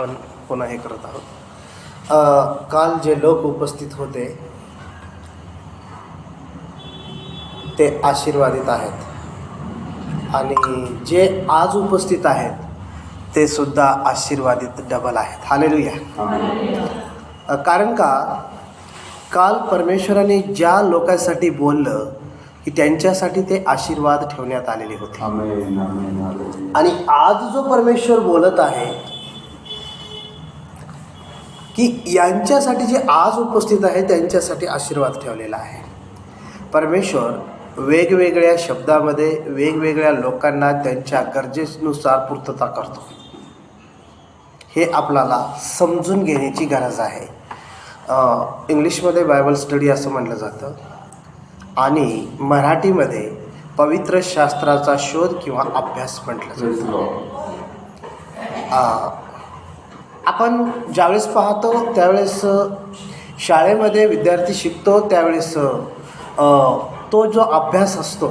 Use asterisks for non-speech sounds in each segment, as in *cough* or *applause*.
आपण पुन्हा हे करत आहोत. काल जे लोक उपस्थित होते ते आशीर्वादित आहेत. आणि जे आज उपस्थित आहेत ते सुद्धा आशीर्वादित डबल आहेत. हालेलुया कारण का? काल परमेश्वराने ज्या लोकांसाठी बोललं की त्यांच्यासाठी ते आशीर्वाद ठेवण्यात आलेले होते. आणि आज जो परमेश्वर बोलत आहे की यांच्यासाठी जे आज उपस्थित आहे त्यांच्यासाठी आशीर्वाद ठेवलेला आहे. परमेश्वर वेगवेगळ्या शब्दामध्ये वेगवेगळ्या लोकांना त्यांच्या गरजेनुसार पूर्तता करतो. हे आपल्याला समजून घेण्याची गरज आहे. इंग्लिशमध्ये बायबल स्टडी असं म्हणलं जातं. आणि मराठीमध्ये पवित्र शास्त्राचा शोध किंवा अभ्यास म्हटलं जातं. आपण ज्यावेळेस पाहतो त्यावेळेस शाळेमध्ये विद्यार्थी शिकतो त्यावेळेस तो जो अभ्यास असतो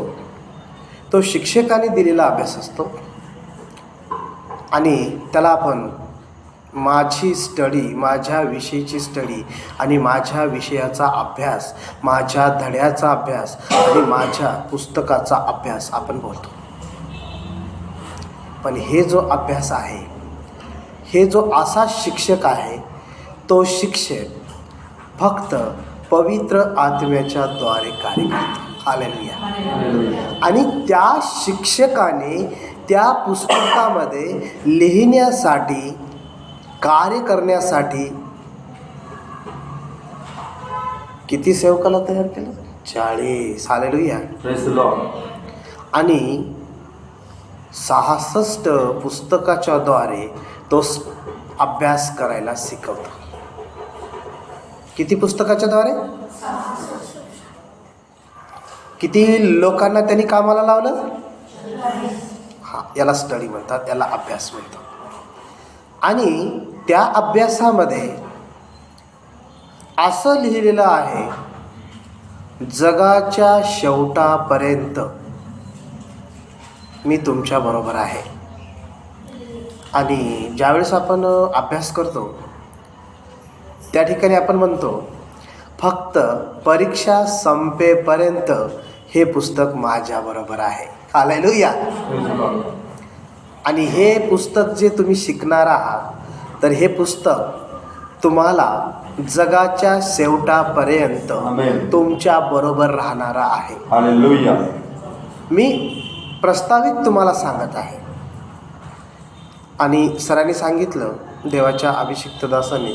तो शिक्षकाने दिलेला अभ्यास असतो. आणि त्याला आपण माझी स्टडी माझ्या विषयीची स्टडी आणि माझ्या विषयाचा अभ्यास माझ्या धड्याचा अभ्यास आणि माझ्या पुस्तकाचा अभ्यास आपण बोलतो. पण हे जो अभ्यास आहे हे जो असा शिक्षक आहे तो शिक्षक फक्त पवित्र आत्म्याच्या द्वारे कार्य करतो. हालेलुया आणि त्या शिक्षकाने त्या पुस्तकामध्ये लिहिण्यासाठी कार्य करण्यासाठी किती सेवकाला तयार केलं? चाळीस. Lord. आणि सहासष्ट पुस्तकाच्या द्वारे तोच अभ्यास करायला शिकवतो. किती पुस्तकाच्या द्वारे? किती लोकांना त्यांनी कामाला लावलं? हा याला स्टडी म्हणतात याला अभ्यास म्हणतात. आणि त्या अभ्यासामध्ये असं लिहिलेलं आहे जगाच्या शेवटापर्यंत मी तुमच्याबरोबर आहे. आणि ज्यावेळेस आपण अभ्यास करतो त्या ठिकाणी आपण म्हणतो फक्त परीक्षा संपेपर्यंत हे पुस्तक माझ्याबरोबर आहे the Lord. आणि हे पुस्तक जे तुम्ही शिकणार आहात तर हे पुस्तक तुम्हाला जगाच्या शेवटापर्यंत. तुमच्या बरोबर राहणारा आहे. मी प्रस्तावित तुम्हाला सांगत आहे आणि सरांनी सांगितलं देवाच्या अभिषिक्त दासाने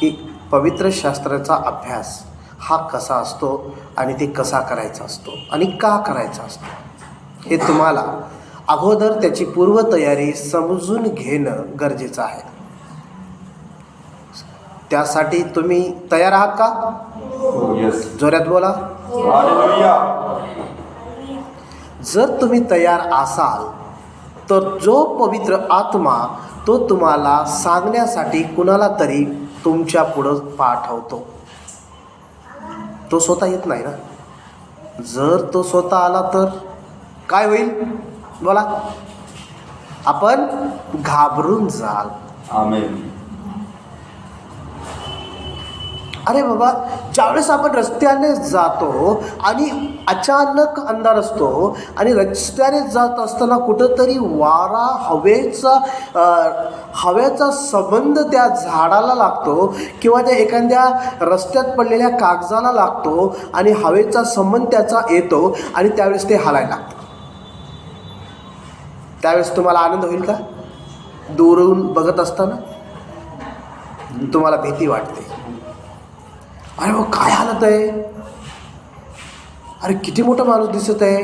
की पवित्र शास्त्राचा अभ्यास हा कसा असतो आणि ते कसा करायचा असतो आणि का करायचा असतो हे तुम्हाला अगोदर त्याची पूर्वतयारी समजून घेणं गरजेचं आहे त्यासाठी तुम्ही तयार आहात का. जोरात बोला. जर तुम्ही तयार असाल तर जो पवित्र आत्मा तो तुम्हाला सांगण्यासाठी कुणाला तरी तुमच्या पुढं पाठवतो. तो स्वतः येत नाही ना? जर तो स्वतः आला तर काय होईल? बोला. आपण घाबरून जाल. आमेन. अरे बाबा ज्यावेळेस आपण रस्त्याने जातो आणि अचानक अंधार असतो आणि रस्त्याने जात असताना कुठंतरी वारा हवेचा हवेचा संबंध त्या झाडाला लागतो किंवा त्या एखाद्या रस्त्यात पडलेल्या कागजाला लागतो आणि हवेचा संबंध त्याचा येतो आणि त्यावेळेस ते हालायला लागतं. त्यावेळेस तुम्हाला आनंद होईल का? दूरून बघत असताना तुम्हाला भीती वाटते. अरे मग काय हालत आहे? अरे किती मोठा माणूस दिसत आहे.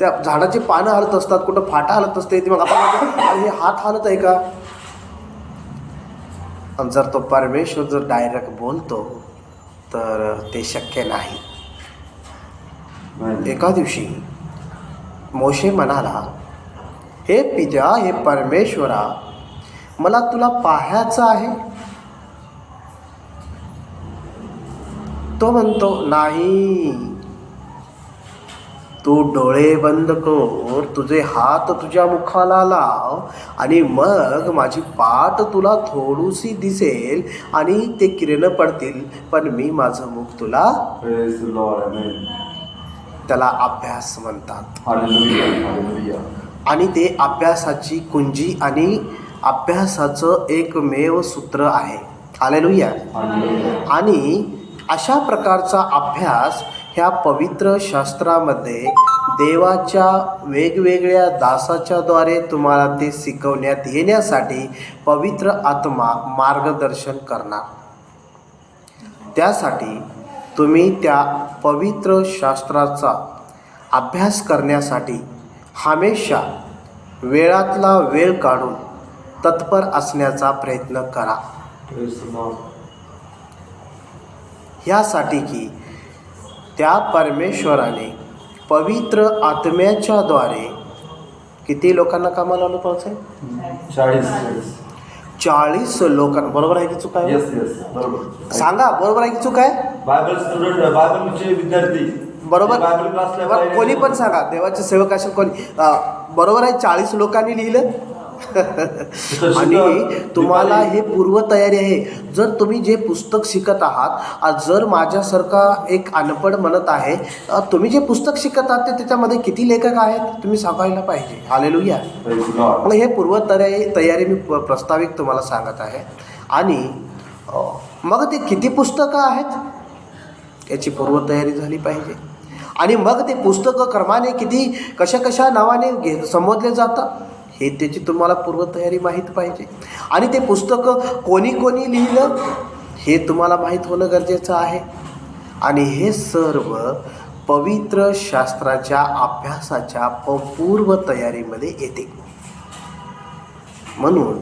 त्या झाडाची पानं हलत असतात कुठं फाटा हलत असते ती मग आपण अरे हे हात हालत आहे का? आणि जर तो परमेश्वर जर डायरेक्ट बोलतो तर ते शक्य नाही. एका दिवशी मोशे म्हणाला हे पित्या हे परमेश्वरा मला तुला पाहायचं आहे. तो म्हणतो नाही तू डोळे बंद कर तुझे हात तुझ्या मुखाला लाव आणि मग माझी पाठ तुला थोडीशी दिसेल आणि ते किरण पडतील पण मी माझं मुख तुला. त्याला अभ्यास म्हणतात. आणि ते अभ्यासाची कुंजी आणि अभ्यासाचं एकमेव सूत्र आहे Hallelujah. आणि अशा प्रकारचा अभ्यास ह्या पवित्र शास्त्रामध्ये देवाच्या वेगवेगळ्या दासाच्याद्वारे तुम्हाला ते शिकवण्यात येण्यासाठी पवित्र आत्मा मार्गदर्शन करणार. त्यासाठी तुम्ही त्या पवित्र शास्त्राचा अभ्यास करण्यासाठी हमेशा वेळातला वेळ काढून तत्पर असण्याचा प्रयत्न करा. ह्यासाठी की त्या परमेश्वराने पवित्र आत्म्याच्याद्वारे किती लोकांना कामाला लावलं पाहिजे चाळीस चाळीस. लोकांना. बरोबर आहे की चूक आहे? येस येस बरोबर. सांगा बरोबर आहे की चूक आहे? बायबल स्टुडंट बायबलचे विद्यार्थी. बरोबर. बायबल क्लासला बरं, कोणी पण सांगा देवाचे सेवक असेल कोणी बरोबर आहे चाळीस लोकांनी लिहिलं? *laughs* आणि तुम्हाला हे पूर्वतयारी आहे. जर तुम्ही जे पुस्तक शिकत आहात जर माझ्यासारखा एक अनपढ म्हणत आहे तुम्ही जे पुस्तक शिकत आहात ते त्याच्यामध्ये किती लेखक आहेत तुम्ही सांगायला पाहिजे. The Lord. मग हे पूर्वतयारी तयारी मी प- प्रस्ताविक तुम्हाला सांगत आहे. आणि मग ते किती पुस्तकं आहेत? याची पूर्वतयारी झाली पाहिजे. आणि मग ते पुस्तकं क्रमाने किती कशा कशा नावाने घे संबोधले जातात? हे त्याची तुम्हाला पूर्वतयारी माहीत पाहिजे. आणि ते पुस्तकं कोणी कोणी लिहिलं हे तुम्हाला माहीत होणं गरजेचं आहे. आणि हे सर्व पवित्र शास्त्राच्या अभ्यासाच्या प पूर्वतयारीमध्ये येते. म्हणून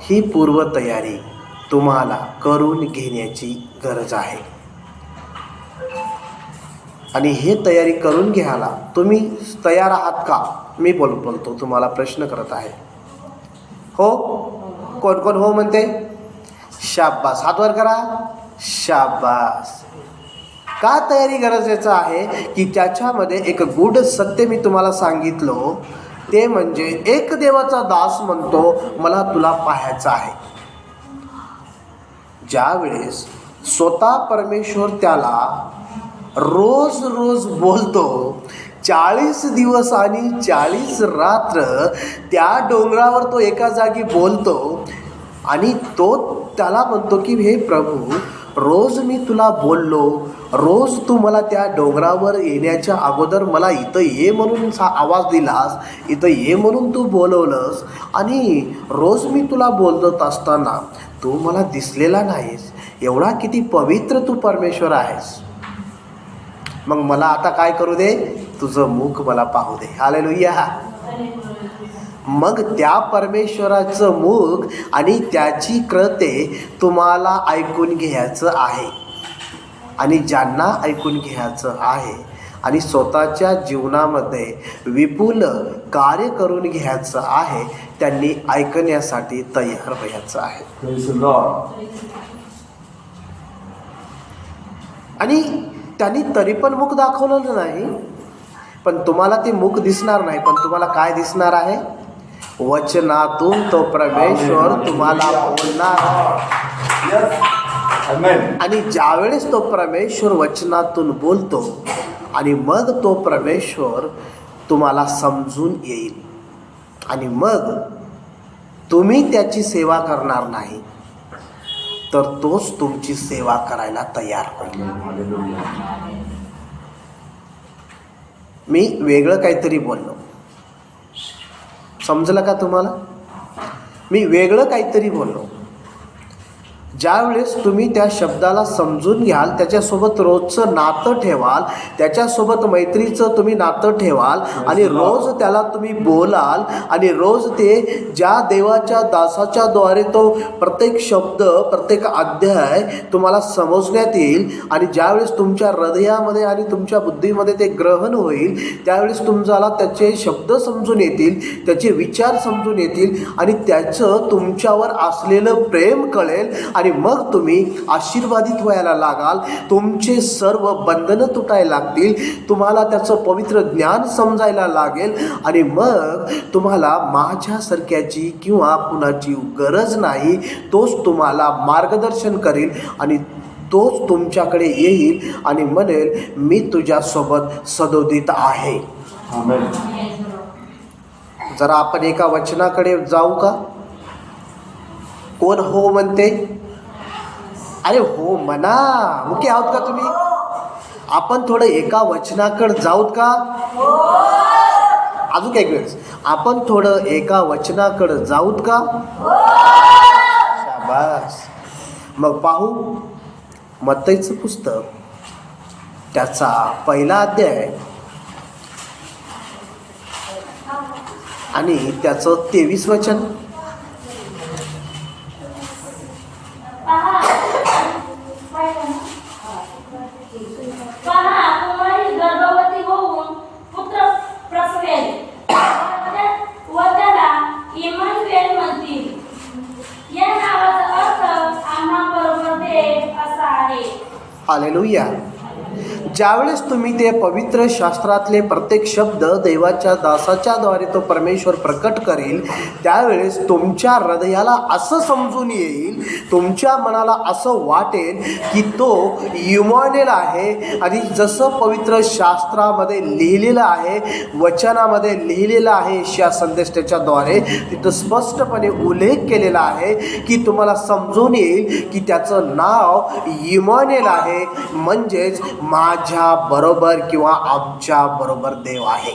ही पूर्वतयारी तुम्हाला करून घेण्याची गरज आहे. आणि हे तयारी करून घ्यायला तुम्ही तयार आहात का? मी बोल बोलतो तुम्हाला प्रश्न करत आहे. हो? कोण कोण हो म्हणते? शाबास हातवर करा. शाबास का तयारी गरजेचं आहे की त्याच्यामध्ये एक गूढ सत्य मी तुम्हाला सांगितलं ते म्हणजे एक देवाचा दास म्हणतो मला तुला पाहायचं आहे. ज्यावेळेस स्वतः परमेश्वर त्याला रोज रोज बोलतो चाळीस दिवस आणि चाळीस रात्र त्या डोंगरावर तो एका जागी बोलतो आणि तो त्याला म्हणतो की हे प्रभू रोज मी तुला बोललो रोज तू मला त्या डोंगरावर येण्याच्या अगोदर मला इथं ये म्हणून सा आवाज दिलास इथं ये म्हणून तू बोलवलंस आणि रोज मी तुला बोलत असताना तू मला दिसलेला नाहीस एवढा किती पवित्र तू परमेश्वर आहेस. मग मला आता काय करू दे? तुझं मुख मला पाहू दे. हालेलुया मग त्या परमेश्वराचं मुख आणि त्याची कृते तुम्हाला ऐकून घ्यायचं आहे. आणि ज्यांना ऐकून घ्यायचं आहे आणि स्वतःच्या जीवनामध्ये विपुल कार्य करून घ्यायचं आहे त्यांनी ऐकण्यासाठी तयार व्हायचं आहे. आणि त्यांनी तरी पण मुख दाखवलेलं नाही. पण तुम्हाला ते मुख दिसणार नाही पण तुम्हाला काय दिसणार आहे? वचनातून तो परमेश्वर तुम्हाला बोलणार. आणि ज्यावेळेस तो परमेश्वर वचनातून बोलतो आणि मग तो परमेश्वर तुम्हाला समजून येईल. आणि मग तुम्ही त्याची सेवा करणार नाही तर तोच तुमची सेवा करायला तयार होईल. मी वेगळं काहीतरी बोललो. समजलं का तुम्हाला? मी वेगळं काहीतरी बोललो. ज्यावेळेस तुम्ही त्या शब्दाला समजून घ्याल त्याच्यासोबत रोजचं नातं ठेवाल त्याच्यासोबत मैत्रीचं तुम्ही नातं ठेवाल आणि रोज त्याला तुम्ही बोलाल आणि रोज ते ज्या देवाच्या दासाच्या द्वारे तो प्रत्येक शब्द प्रत्येक अध्याय तुम्हाला समजण्यात येईल आणि ज्यावेळेस तुमच्या हृदयामध्ये आणि तुमच्या बुद्धीमध्ये ते ग्रहण होईल त्यावेळेस तुम्हाला त्याचे शब्द समजून येतील त्याचे विचार समजून येतील आणि त्याचं तुमच्यावर असलेलं प्रेम कळेल आणि मग तुम्ही आशीर्वादित व्हायला लागाल. तुमचे सर्व बंधनं तुटायला लागतील. तुम्हाला त्याचं पवित्र ज्ञान समजायला लागेल. आणि मग तुम्हाला माझ्यासारख्याची किंवा कुणाची गरज नाही तोच तुम्हाला मार्गदर्शन करेल आणि तोच तुमच्याकडे येईल आणि म्हणेल मी तुझ्यासोबत सदोदित आहे. जरा आपण एका वचनाकडे जाऊ का? कोण हो म्हणते? अरे हो म्हणा ओके आहोत का तुम्ही? आपण थोडं एका वचनाकडे जाऊत का? अजून एक वेळेस. आपण थोडं एका वचनाकडे जाऊत का? शाबास. मग पाहू मत्तईचं पुस्तक त्याचा पहिला अध्याय. आणि त्याचं तेवीस वचन. असा आहे हालेलुया ज्यावेळेस तुम्ही ते पवित्र शास्त्रातले प्रत्येक शब्द देवाच्या दासाच्या द्वारे तो परमेश्वर प्रकट करेल त्यावेळेस तुमच्या हृदयाला असं समजून येईल तुमच्या मनाला असं वाटेल की तो युमानेल आहे. आणि जसं पवित्र शास्त्रामध्ये लिहिलेलं आहे वचनामध्ये लिहिलेलं आहे या संदेशाच्याद्वारे तिथं स्पष्टपणे उल्लेख केलेला आहे की तुम्हाला समजून येईल की त्याचं नाव युमानेल आहे. म्हणजेच माझ्या बरोबर किंवा आमच्या बरोबर देव आहे.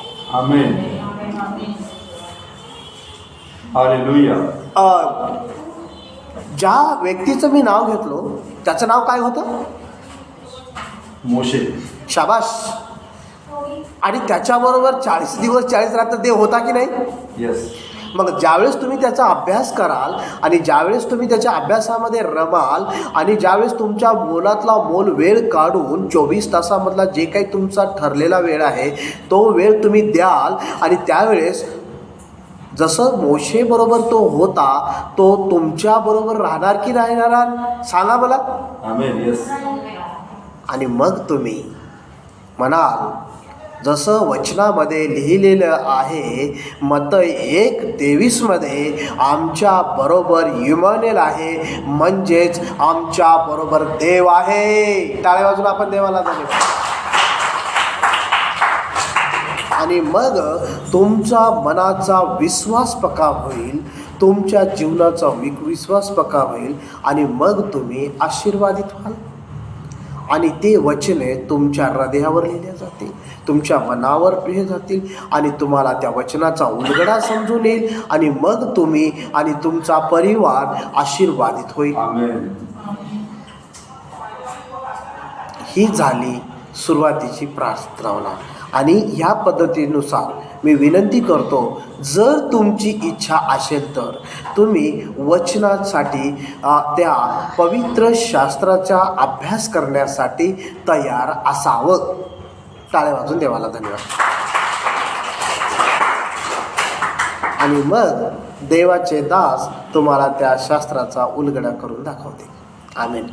ज्या व्यक्तीचं मी नाव घेतलो त्याचं नाव काय होतं? Moshe. शाबाश आणि त्याच्याबरोबर चाळीस दिवस चाळीस रात्र देव होता की नाही? Yes. मग ज्यावेळेस तुम्ही त्याचा अभ्यास कराल आणि ज्यावेळेस तुम्ही त्याच्या अभ्यासामध्ये रमाल आणि ज्यावेळेस तुमच्या मोलातला मोल वेळ काढून चोवीस तासामधला जे काही तुमचा ठरलेला वेळ आहे तो वेळ तुम्ही द्याल आणि त्यावेळेस जसं मोशेबरोबर तो होता तो तुमच्याबरोबर राहणार की नाही राहणार सांगा मला. आणि मग तुम्ही म्हणाल जसं वचनामध्ये लिहिलेलं आहे मत एक तेवीसमध्ये आमच्या बरोबर युमानेल आहे म्हणजेच आमच्या बरोबर देव आहे. टाळ्या बाजून आपण देवाला जाऊ आणि मग तुमचा मनाचा विश्वास पक्का होईल तुमच्या जीवनाचा वि विश्वास पक्का होईल आणि मग तुम्ही आशीर्वादित व्हाल. आणि ते वचने तुमच्या हृदयावर लिहिल्या जातील तुमच्या मनावर लिहिले जातील आणि तुम्हाला त्या वचनाचा उलगडा समजून येईल आणि मग तुम्ही आणि तुमचा परिवार आशीर्वादित होईल. ही झाली सुरुवातीची प्रार्थना आणि ह्या पद्धतीनुसार मी विनंती करतो जर तुमची इच्छा असेल तर. तुम्ही वचनासाठी त्या पवित्र शास्त्राचा अभ्यास करण्यासाठी तयार असावं. टाळे वाजून देवाला धन्यवाद. आणि मग देवाचे दास तुम्हाला त्या शास्त्राचा उलगडा करून दाखवते आमेन.